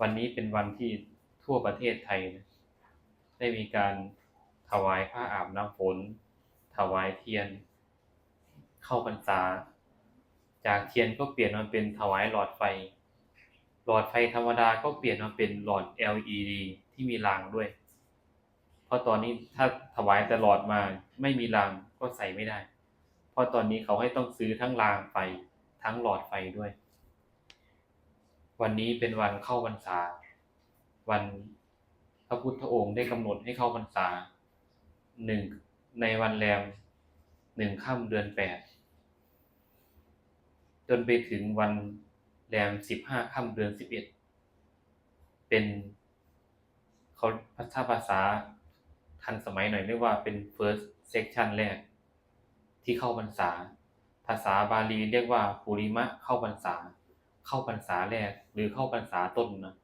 วันนี้เป็นวันที่ทั่วประเทศไทยนะได้มีการถวายผ้าอาบน้ำฝน ถวายเทียน เข้าพรรษา จากเทียนก็เปลี่ยนมาเป็นถวายหลอดไฟ หลอดไฟธรรมดาก็เปลี่ยนมาเป็นหลอด LED ที่มีรางด้วย เพราะตอนนี้ถ้าถวายแต่หลอดมาไม่มีรางก็ใส่ไม่ได้ เพราะตอนนี้เขาให้ต้องซื้อทั้งรางไฟทั้งหลอดไฟด้วย วันนี้เป็นวันเข้าพรรษา วันพระพุทธองค์ได้กำหนดให้เข้าพรรษาหนึ่งในวันแรมหนึ่งค่ำเดือนแปดจนไปถึงวันแรมสิบห้าค่ำเดือนสิบเอ็ดเป็นเขาถ้าภาษาทันสมัยหน่อยเรียกว่าเป็น first section แรก ที่เข้าพรรษา ภาษาบาลีเรียกว่าปุริมะเข้าพรรษา เข้าพรรษาแรกหรือเข้าพรรษาต้นนะ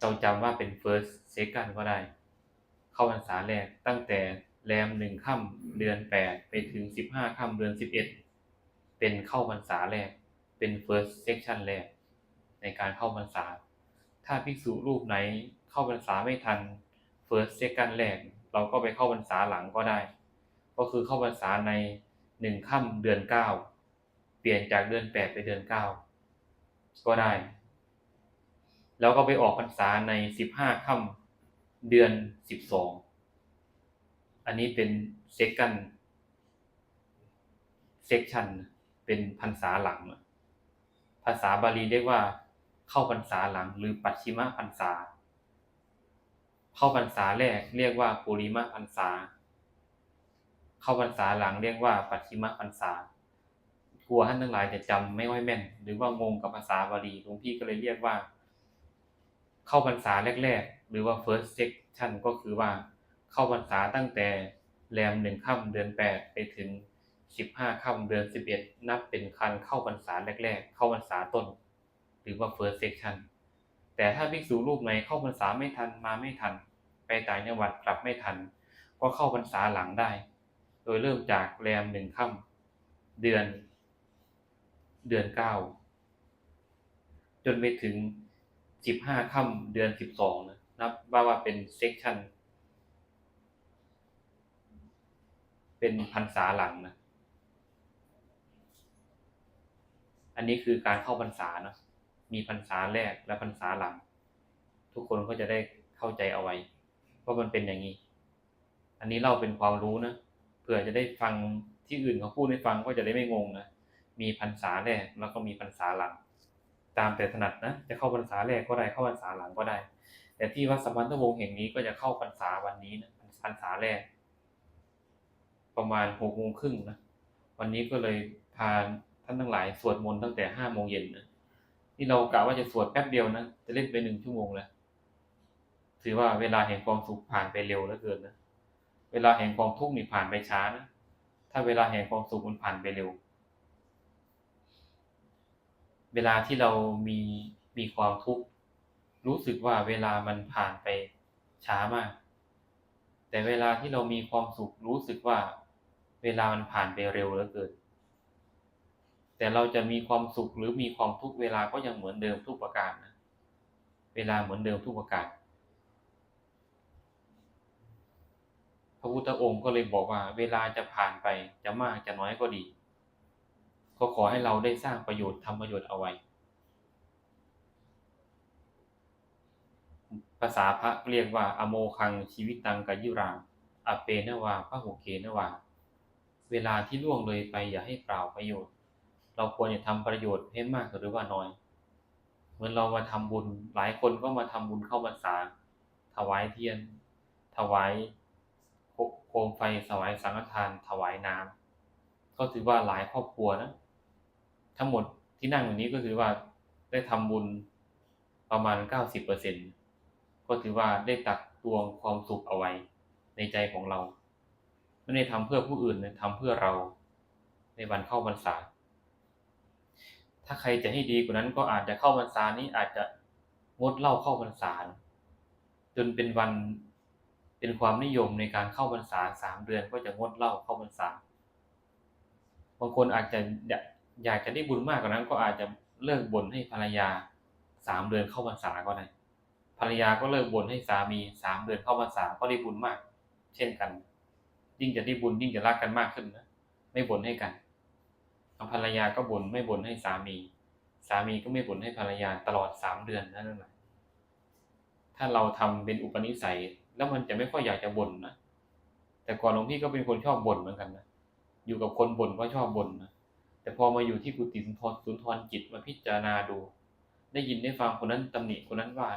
เราจำว่าเป็น first second ก็ได้ เข้าพรรษาแรกตั้งแต่แรมหนึ่งค่ำเดือนแปดไปถึงสิบห้าค่ำเดือนสิบเอ็ดเป็นเข้าพรรษาแรก เป็น first section แรก ในการเข้าพรรษา ถ้าภิกษุรูปไหนเข้าพรรษาไม่ทัน first second แรก เราก็ไปเข้าพรรษาหลังก็ได้ ก็คือเข้าพรรษาในหนึ่งค่ำเดือนเก้าเปลี่ยนจากเดือนแปดไปเดือนเก้า ก็ได้ แล้วก็ไปออกพรรษาในสิบห้าค่ำเดือนสิบสองอันนี้เป็นเซกันเซกชันเป็นพรรษาหลัง ภาษาบาลีเรียกว่า เข้าพรรษาหลัง หรือปัจฉิมพรรษา เข้าพรรษาแรกเรียกว่าปุริมพรรษา เข้าพรรษาหลังเรียกว่าปัจฉิมพรรษา กลัวท่านทั้งหลายจะจำไม่ค่อยแม่น หรือว่างงกับภาษาบาลีหลวงพี่ก็เลยเรียกว่า เข้าพรรษาแรก ๆ หรือว่า first section ก็คือว่า เข้าพรรษาตั้งแต่แรมหนึ่งค่ำเดือนแปดไปถึงสิบห้าค่ำเดือนสิบเอ็ดนับเป็นคันเข้าพรรษาแรก ๆ เข้าพรรษาต้น หรือว่า first section แต่ถ้าภิกษุรูปไหนเข้าพรรษาไม่ทันมาไม่ทัน ไปต่างจังหวัดกลับไม่ทัน ก็เข้าพรรษาหลังได้ โดยเริ่มจากแรมหนึ่งค่ำเดือน เดือนเก้าจนไปถึงสิบห้าค่ำเดือนสิบสองนะนับว่าว่าเป็นเซกชันเป็นพรรษาหลังนะ อันนี้คือการเข้าพรรษาเนาะมีพรรษาแรกและพรรษาหลัง ทุกคนก็จะได้เข้าใจเอาไว้ว่ามันเป็นอย่างนี้ อันนี้เล่าเป็นความรู้นะเผื่อจะได้ฟังที่อื่นเขาพูดให้ฟังก็จะได้ไม่งงนะ มีพรรษาแรกแล้วก็มีพรรษาหลัง ตามแต่ถนัดนะ จะเข้าพรรษาแรกก็ได้เข้าพรรษาหลังก็ได้ แต่ที่วัดสัมพันธวงศ์แห่งนี้ก็จะเข้าพรรษาวันนี้นะพรรษาแรก ประมาณหกโมงครึ่งนะวันนี้ก็เลยพาท่านทั้งหลายสวดมนต์ตั้งแต่ห้าโมงเย็นนะนี่เรากะว่าจะสวดแป๊บเดียวนะจะเล่นไปหนึ่งชั่วโมงแล้วถือว่าเวลาแห่งความสุขผ่านไปเร็วเหลือเกินนะเวลาแห่งความทุกข์นี่ผ่านไปช้านะถ้าเวลาแห่งความสุขมันผ่านไปเร็ว เวลาที่เรามีมีความทุกข์รู้สึกว่าเวลามันผ่านไปช้ามาก แต่เวลาที่เรามีความสุขรู้สึกว่า เวลามันผ่านไปเร็วเหลือเกินแต่เราจะมีความสุขหรือมีความทุกข์เวลาก็ยังเหมือนเดิมทุกประการนะเวลาเหมือนเดิมทุกประการพระพุทธองค์ก็เลยบอกว่า เวลาจะผ่านไปจะมากจะน้อยก็ดี ก็ขอให้เราได้สร้างประโยชน์ทำประโยชน์เอาไว้ ภาษาพระเรียกว่าอโมคังชีวิตตังกายุราอเปนวาพระโหเกนวา เวลาที่ล่วงเลยไปอย่าให้เปล่าประโยชน์ เราควรจะทำประโยชน์ให้มากหรือว่าน้อย เหมือนเรามาทำบุญหลายคนก็มาทำบุญเข้าพรรษา ถวายเทียน ถวายโคมไฟถวายสังฆทาน ถวายน้ำก็ถือว่าหลายครอบครัวนะ ทั้งหมดที่นั่งอย่นี้ก็คือว่าได้ทำบุญประมาณเก้าสิบเปอร์เซ็นก็ถือว่าได้ตักตวงความสุขเอาไว้ในใจของเรา ไม่ได้ทำเพื่อผู้อื่นนะทำเพื่อเราในวันเข้าพรรษา ถ้าใครจะให้ดีกว่านั้นก็อาจจะเข้าพรรษานี้อาจจะงดเหล้าเข้าพรรษา จนเป็นวันเป็นความนิยมในการเข้าพรรษาสามเดือนก็จะงดเหล้าเข้าพรรษา บางคนอาจจะ อยากจะได้บุญมากกว่านั้น ก็อาจจะเลิกบ่นให้ภรรยาสามเดือนเข้าพรรษาก็ได้ภรรยาก็เลิกบ่นให้สามีสามเดือนเข้าพรรษาก็ได้บุญมาก เช่นกัน ยิ่งจะได้บุญยิ่งจะรักกันมากขึ้นนะไม่บ่นให้กันภรรยาก็บ่นไม่บ่นให้สามี สามีก็ไม่บ่นให้ภรรยาตลอดสามเดือนนั่นแหละถ้าเราทำเป็นอุปนิสัยแล้วมันจะไม่ค่อยอยากจะบ่นนะแต่ก่อนหลวงพี่ก็เป็นคนชอบบ่นเหมือนกันนะอยู่กับคนบ่นก็ชอบบ่นนะ แต่พอมาอยู่ที่กุฏิสุนทรสุนทรจิตมาพิจารณาดู ได้ยินได้ฟังคนนั้นตำหนิคนนั้นว่า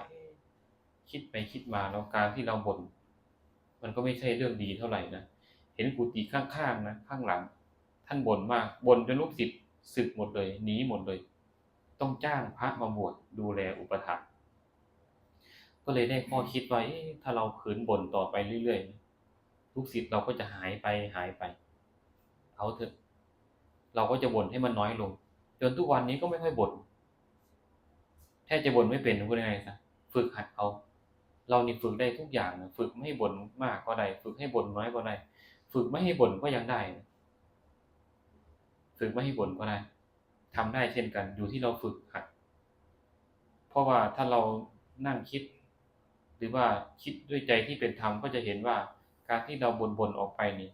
คิดไปคิดมาแล้วการที่เราบ่นมันก็ไม่ใช่เรื่องดีเท่าไหร่นะเห็นกุฏิข้างๆนะข้างหลัง ท่านบ่นมากบ่นจนลูกศิษย์สึกหมดเลยหนีหมดเลย ต้องจ้างพระมาบวชดูแลอุปถัมภ์ก็เลยได้ข้อคิดไว่าเอ๊ะถ้าเราขืนบ่นต่อไปเรื่อยๆลูกศิษย์เราก็จะหายไปหายไป เอาเถอะ เราก็จะบ่นให้มันน้อยลง จนทุกวันนี้ก็ไม่ค่อยบ่นแทบจะบ่นไม่เป็นพูดยังไงซะฝึกหัดเอา เรานี่ฝึกได้ทุกอย่าง ฝึกไม่ให้บ่นมากก็ได้ ฝึกให้บ่นน้อยก็ได้ ฝึกไม่ให้บ่นก็ยังได้ ฝึกไม่ให้บ่นก็ได้ทำได้เช่นกัน อยู่ที่เราฝึกหัด เพราะว่าถ้าเรานั่งคิด หรือว่าคิดด้วยใจที่เป็นธรรมก็จะเห็นว่าการที่เราบ่นบ่นออกไปนี่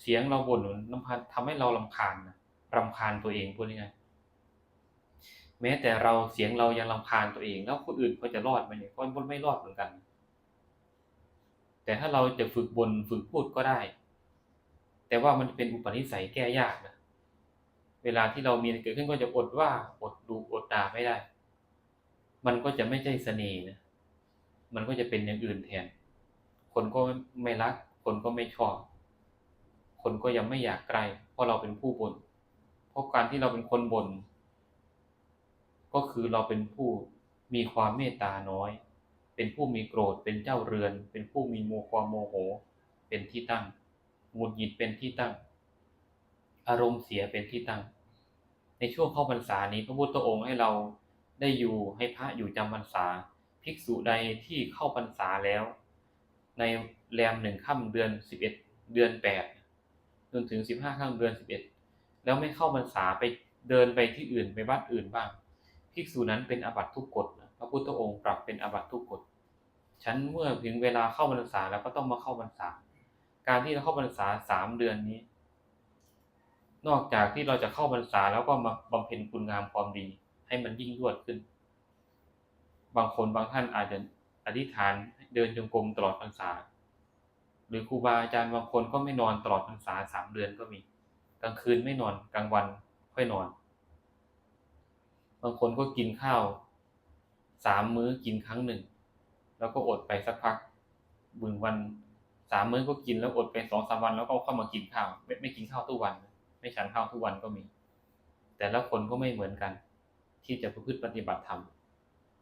เสียงเราบ่นน้ำพันทำให้เราลำคาญนะ รำคาญตัวเองพูดง่ายแม้แต่เราเสียงเรายังรำคาญตัวเอง แล้วคนอื่นเขาจะรอดไหมเนี่ยก็ไม่รอดเหมือนกัน แต่ถ้าเราจะฝึกบนฝึกพูดก็ได้ แต่ว่ามันเป็นอุปนิสัยแก้ยากนะเวลาที่เรามีเกิดขึ้นก็จะอดว่าอดดูอดด่าไม่ได้ มันก็จะไม่ใช่เสน่ห์นะมันก็จะเป็นอย่างอื่นแทน คนก็ไม่รัก คนก็ไม่ชอบ คนก็ยังไม่อยากใกล้เพราะเราเป็นผู้บน่น เพราะการที่เราเป็นคนบน่นก็คือเราเป็นผู้มีความเมตตาน้อย เป็นผู้มีโกรธ เป็นเจ้าเรือน เป็นผู้มีโมความโมโห เป็นที่ตั้งหงุดหงิดเป็นที่ตั้ง อารมณ์เสียเป็นที่ตั้ง ในช่วงเข้าพรรษานี้พระพุทธองค์ให้เราได้อยู่ให้พระอยู่จำพรรษา ภิกษุใดที่เข้าพรรษาแล้ว ในแรมหนึ่งค่ำเดือนสิบเอ็ดเดือนแปดจนถึงสิบห้าค่ำเดือนสิบเอ็ด แล้วไม่เข้าพรรษาไปเดินไปที่อื่นไปวัดอื่นบ้างภิกษุนั้นเป็นอาบัติทุกกฎพระพุทธองค์ปรับเป็นอาบัติทุกกฎฉันเมื่อถึงเวลาเข้าพรรษาแล้วก็ต้องมาเข้าพรรษา การที่เราเข้าพรรษาสามเดือนนี้ นอกจากที่เราจะเข้าพรรษาแล้วก็มาบำเพ็ญคุณงามความดี ให้มันยิ่งยวดขึ้น บางคนบางท่านอาจจะอธิษฐานเดินจงกรมตลอดพรรษา หรือครูบาอาจารย์บางคนก็ไม่นอนตลอดพรรษาสามเดือนก็มี กลางคืนไม่นอนกลางวันค่อยนอน บางคนก็กินข้าวสามมื้อกินครั้งหนึ่ง แล้วก็อดไปสักพักบึงวันสามมื้อก็กินแล้วอดไปสองสามวัน แล้วก็เข้ามากินข้าวไม่ไม่กินข้าวทุกวัน ไม่ฉันข้าวทุกวันก็มี แต่ละคนก็ไม่เหมือนกัน ที่จะประพฤติปฏิบัติธรรม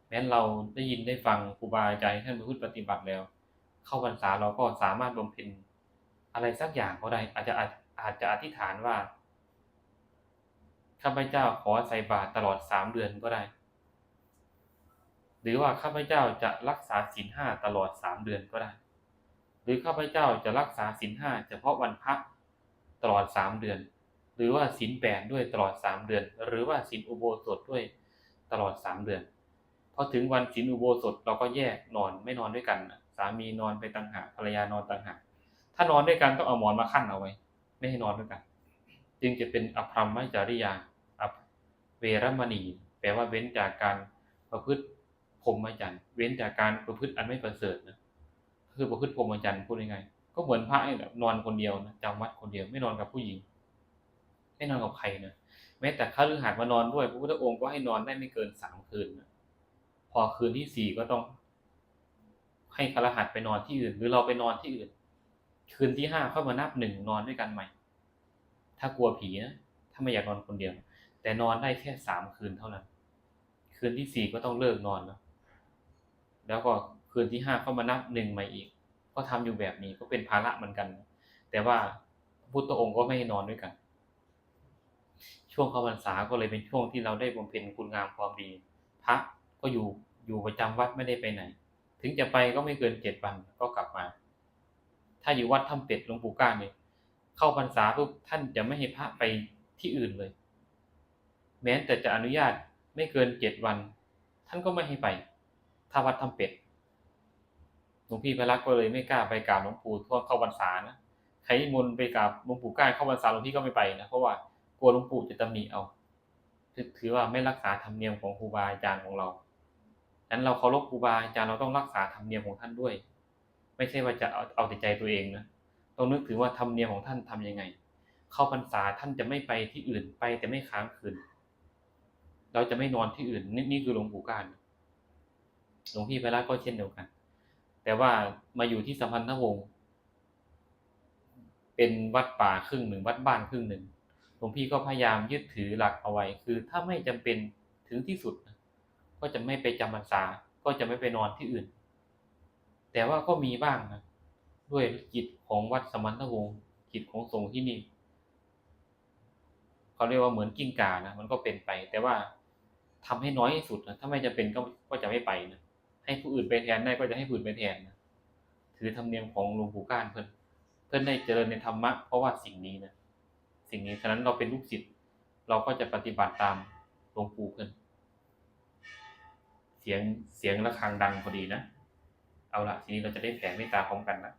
แม้เราได้ยินได้ฟังครูบาอาจารย์ท่านประพฤติปฏิบัติแล้ว เข้าพรรษาเราก็สามารถบำเพ็ญอะไรสักอย่างก็ได้อาจจะ อาจอาจจะอธิษฐานว่าข้าพเจ้าขอใส่บาตรตลอดสามเดือนก็ได้ หรือว่าข้าพเจ้าจะรักษาศีลห้าตลอดสามเดือนก็ได้ หรือข้าพเจ้าจะรักษาศีลห้าเฉพาะวันพักตลอดสามเดือน หรือว่าศีลแปดด้วยตลอดสามเดือน หรือว่าศีลอุโบสถด้วยตลอดสามเดือนพอถึงวันศีลอุโบสถเราก็แยกนอนไม่นอนด้วยกันสามีนอนไปต่างหากภรรยานอนต่างหากถ้านอนด้วยกันต้องเอาหมอนมาขั้นเอาไว้ ไม่ให้นอนด้วยกัน จึงจะเป็นอภรรมจริยาอเวรมณี แปลว่าเว้นจากการประพฤติพรหมจรรย์เว้นจากการประพฤติอันไม่ประเสริฐนะคือประพฤติพรหมจรรย์พูดยังไง ก็เหมือนพระแบบนอนคนเดียวนะจำวัดคนเดียวไม่นอนกับผู้หญิง ไม่นอนกับใครนะแม้แต่ข้าฤหัสถ์มานอนด้วยพระพุทธองค์ก็ให้นอนได้ไม่เกินสามคืนนะพอคืนที่สี่ก็ต้อง ให้คารหัสถ์ไปนอนที่อื่น หรือเราไปนอนที่อื่น คืนที่ห้าเข้ามานับหนึ่งนอนด้วยกันใหม่ ถ้ากลัวผีนะถ้าไม่อยากนอนคนเดียว แต่นอนได้แค่สามคืนเท่านั้น คืนที่สี่ก็ต้องเลิกนอนแล้วแล้วก็คืนที่ห้าเข้ามานับหนึ่งใหม่อีก ก็ทำอยู่แบบนี้ก็เป็นภาระเหมือนกัน แต่ว่าพระพุทธองค์ก็ไม่ให้นอนด้วยกัน ช่วงเข้าพรรษาก็เลยเป็นช่วงที่เราได้บำเพ็ญคุณงามความดี พระก็อยู่อยู่ประจำวัดไม่ได้ไปไหน ถึงจะไปก็ไม่เกินเจ็ดวันก็กลับมา ถ้าอยู่วัดถ้ำเป็ดหลวงปู่ก้านเนี่ยเข้าพรรษาปุ๊บท่านจะไม่ให้พระไปที่อื่นเลย แม้แต่จะอนุญาตไม่เกินเจ็ดวัน ท่านก็ไม่ให้ไป ถ้าวัดถ้ำเป็ดหลวงพี่พระลักษณ์ก็เลยไม่กล้าไปกราบหลวงปู่ทั่วเข้าพรรษานะใครมนไปกราบหลวงปู่ก้านเข้าพรรษาหลวงพี่ก็ไม่ไปนะเพราะว่ากลัวหลวงปู่จะตำหนิเอาถือว่าไม่รักษาธรรมเนียมของครูบาอาจารย์ของเรานั้นเราเคารพครูบาอาจารย์เราต้องรักษาธรรมเนียมของท่านด้วย ไม่ใช่ว่าจะเอาเอาแต่ใจตัวเองนะต้องนึกถึงว่าธรรมเนียมของท่านทำยังไง เข้าพรรษาท่านจะไม่ไปที่อื่นไปแต่ไม่ค้างคืน เราจะไม่นอนที่อื่นนี่นี่คือหลวงปู่ก้านหลวงพี่ไปรักก็เช่นเดียวกัน แต่ว่ามาอยู่ที่สัมพันธวงศ์เป็นวัดป่าครึ่งหนึ่งวัดบ้านครึ่งหนึ่งหลวงพี่ก็พยายามยึดถือหลักเอาไว้ คือถ้าไม่จำเป็นถึงที่สุด ก็จะไม่ไปจำพรรษา ก็จะไม่ไปนอนที่อื่น แต่ว่าก็มีบ้างนะด้วยกิจของวัดสมันทวงศ์กิจของสงฆ์ที่นี่เขาเรียกว่าเหมือนกิ้งก่านะมันก็เป็นไป แต่ว่าทำให้น้อยที่สุดนะถ้าไม่จะเป็นก็ก็จะไม่ไปนะให้ผู้อื่นไปแทนได้ก็จะให้ผู้อื่นไปแทนนะถือธรรมเนียมของหลวงปู่ก้านเพื่อนเพื่อนได้เจริญในธรรมะเพราะว่าสิ่งนี้นะสิ่งนี้ฉะนั้นเราเป็นลูกศิษย์เราก็จะปฏิบัติตามหลวงปู่เพื่อนเสียงเสียงะระฆังดังพอดีนะ เอาละทีนี้เราจะได้แผ่เมตตาพร้อมกันนะ